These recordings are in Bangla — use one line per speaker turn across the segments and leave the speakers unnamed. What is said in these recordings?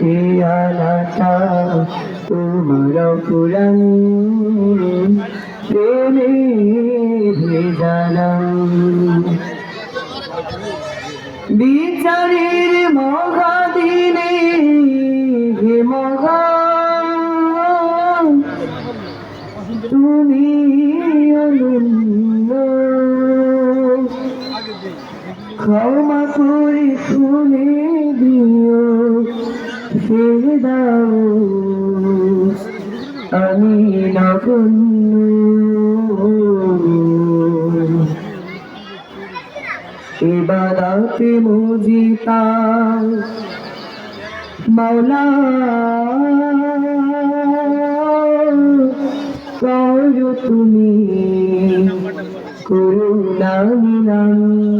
করুণার পেয়ালাটা তোমার পুরাণ প্রেমে ভেজালাম বিচারের হে মহা তুমি ক্ষমা করে খুলে দিও। দাও আমি নগণ্য ইবাদতে মুজিতা করো তুমি করুণা নিলাম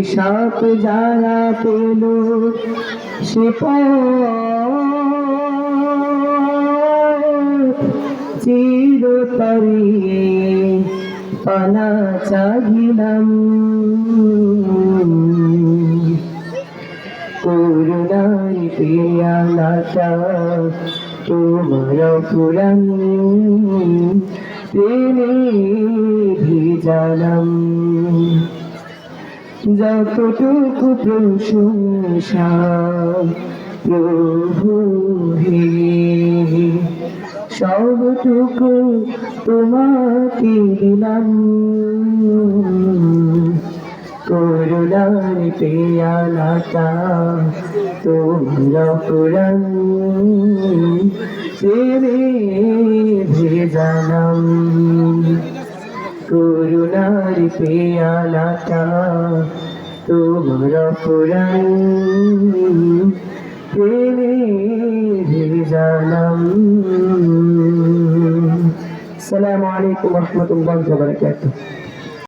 অভিশাপ যারা পেল সে চিরতরে পানা চাহিলাম। পেয়ালাটা তোমার পুরাণ প্রেমে ভিজালাম। যতটুকু প্রশংসা প্রভু হে। সবটুকু তোমাকে দিলাম। করুণার পেয়ালাটা তোমরা পুরাণ। প্রেমে ভেজালাম। পেয়ালাটা তোমার পুরাই ভেজালাম সালামু আলাইকুম রহমতুল্লাহ